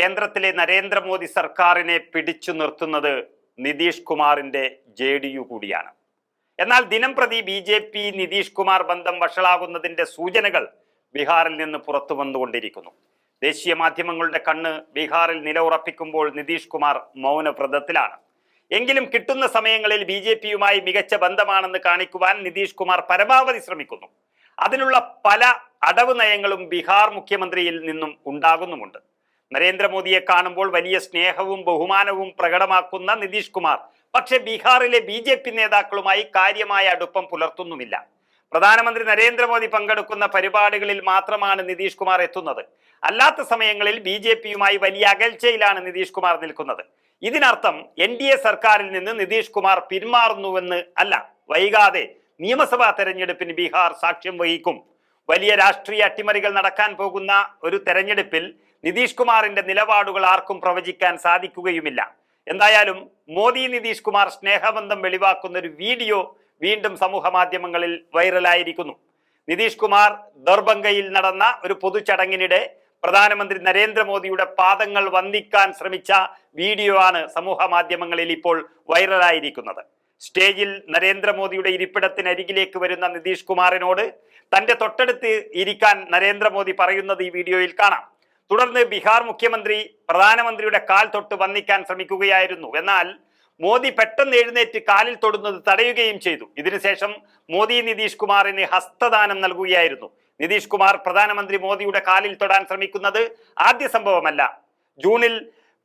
കേന്ദ്രത്തിലെ നരേന്ദ്രമോദി സർക്കാരിനെ പിടിച്ചു നിർത്തുന്നത് നിതീഷ് കുമാറിന്റെ ജെ ഡി യു കൂടിയാണ്. എന്നാൽ ദിനം പ്രതി B J P Nitish Kumar ബന്ധം വഷളാകുന്നതിന്റെ സൂചനകൾ ബീഹാറിൽ നിന്ന് പുറത്തു വന്നുകൊണ്ടിരിക്കുന്നു. ദേശീയ മാധ്യമങ്ങളുടെ കണ്ണ് ബീഹാറിൽ നിലയുറപ്പിക്കുമ്പോൾ നിതീഷ് കുമാർ മൗനവ്രതത്തിലാണ്. എങ്കിലും കിട്ടുന്ന സമയങ്ങളിൽ ബി ജെ പിയുമായി മികച്ച ബന്ധമാണെന്ന് കാണിക്കുവാൻ നിതീഷ് കുമാർ പരമാവധി ശ്രമിക്കുന്നു. അതിനുള്ള പല അടവ് നയങ്ങളും ബീഹാർ മുഖ്യമന്ത്രിയിൽ നിന്നും ഉണ്ടാകുന്നുമുണ്ട്. നരേന്ദ്രമോദിയെ കാണുമ്പോൾ വലിയ സ്നേഹവും ബഹുമാനവും പ്രകടമാക്കുന്ന നിതീഷ് കുമാർ. പക്ഷെ ബീഹാറിലെ ബി ജെ പി നേതാക്കളുമായി കാര്യമായ അടുപ്പം പുലർത്തുന്നുമില്ല. പ്രധാനമന്ത്രി നരേന്ദ്രമോദി പങ്കെടുക്കുന്ന പരിപാടികളിൽ മാത്രമാണ് നിതീഷ് കുമാർ എത്തുന്നത്. അല്ലാത്ത സമയങ്ങളിൽ ബി ജെ പിയുമായി വലിയ അകൽച്ചയിലാണ് നിതീഷ് കുമാർ നിൽക്കുന്നത്. ഇതിനർത്ഥം എൻ ഡി എ സർക്കാരിൽ നിന്ന് നിതീഷ് കുമാർ പിന്മാറുന്നുവെന്ന് അല്ല വൈകാതെ നിയമസഭാ തെരഞ്ഞെടുപ്പിന് ബീഹാർ സാക്ഷ്യം വഹിക്കും. വലിയ രാഷ്ട്രീയ അട്ടിമറികൾ നടക്കാൻ പോകുന്ന ഒരു തെരഞ്ഞെടുപ്പിൽ നിതീഷ് കുമാറിന്റെ നിലപാടുകൾ ആർക്കും പ്രവചിക്കാൻ സാധിക്കുകയുമില്ല. എന്തായാലും മോദി നിതീഷ് കുമാർ സ്നേഹബന്ധം വെളിവാക്കുന്ന ഒരു വീഡിയോ വീണ്ടും സമൂഹ മാധ്യമങ്ങളിൽ വൈറലായിരിക്കുന്നു. നിതീഷ് കുമാർ ദർബംഗയിൽ നടന്ന ഒരു പൊതുചടങ്ങിനിടെ പ്രധാനമന്ത്രി നരേന്ദ്രമോദിയുടെ പാദങ്ങൾ വന്ദിക്കാൻ ശ്രമിച്ച വീഡിയോ ആണ് സമൂഹ മാധ്യമങ്ങളിൽ ഇപ്പോൾ വൈറലായിരിക്കുന്നത്. സ്റ്റേജിൽ നരേന്ദ്രമോദിയുടെ ഇരിപ്പിടത്തിനരികിലേക്ക് വരുന്ന നിതീഷ് കുമാറിനോട് തന്റെ തൊട്ടടുത്ത് ഇരിക്കാൻ നരേന്ദ്രമോദി പറയുന്നത് ഈ വീഡിയോയിൽ കാണാം. തുടർന്ന് ബീഹാർ മുഖ്യമന്ത്രി പ്രധാനമന്ത്രിയുടെ കാൽ തൊട്ട് വന്നിക്കാൻ ശ്രമിക്കുകയായിരുന്നു. എന്നാൽ മോദി പെട്ടെന്ന് എഴുന്നേറ്റ് കാലിൽ തൊടുന്നത് തടയുകയും ചെയ്തു. ഇതിനുശേഷം മോദി നിതീഷ് കുമാറിന് ഹസ്തദാനം നൽകുകയായിരുന്നു. നിതീഷ് കുമാർ പ്രധാനമന്ത്രി മോദിയുടെ കാലിൽ തൊടാൻ ശ്രമിക്കുന്നത് ആദ്യ സംഭവമല്ല. ജൂണിൽ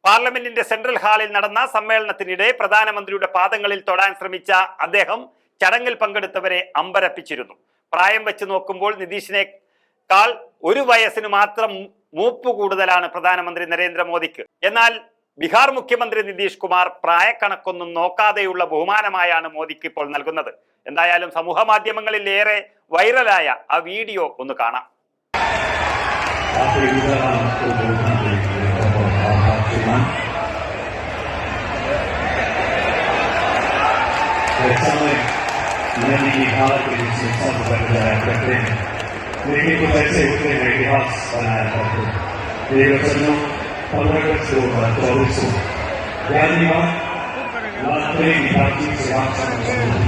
പാർലമെന്റിന്റെ സെൻട്രൽ ഹാളിൽ നടന്ന സമ്മേളനത്തിനിടെ പ്രധാനമന്ത്രിയുടെ പാദങ്ങളിൽ തൊടാൻ ശ്രമിച്ച അദ്ദേഹം ചടങ്ങിൽ പങ്കെടുത്തവരെ അമ്പരപ്പിച്ചിരുന്നു. പ്രായം വെച്ച് നോക്കുമ്പോൾ നിതീഷിനേക്കാൾ ഒരു വയസ്സിന് മാത്രം മൂപ്പ് കൂടുതലാണ് പ്രധാനമന്ത്രി നരേന്ദ്രമോദിക്ക് എന്നാൽ ബീഹാർ മുഖ്യമന്ത്രി നിതീഷ് കുമാർ പ്രായക്കണക്കൊന്നും നോക്കാതെയുള്ള ബഹുമാനമായാണ് മോദിക്ക് ഇപ്പോൾ നൽകുന്നത് എന്തായാലും സമൂഹ മാധ്യമങ്ങളിൽ ഏറെ വൈറലായ ആ വീഡിയോ ഒന്ന് കാണാം आप इधर आपको बोलना चाहिए और आपके मन ऐसा में मैंने बिहार के जिससे सब बनाया करते हैं लेकिन कुछ ऐसे होते हैं, इतिहास बनाया जाते हैं ये रचना पंद्रह अगस्त होगा चौबीस को याद नहीं बात रात्रि सेवा समझ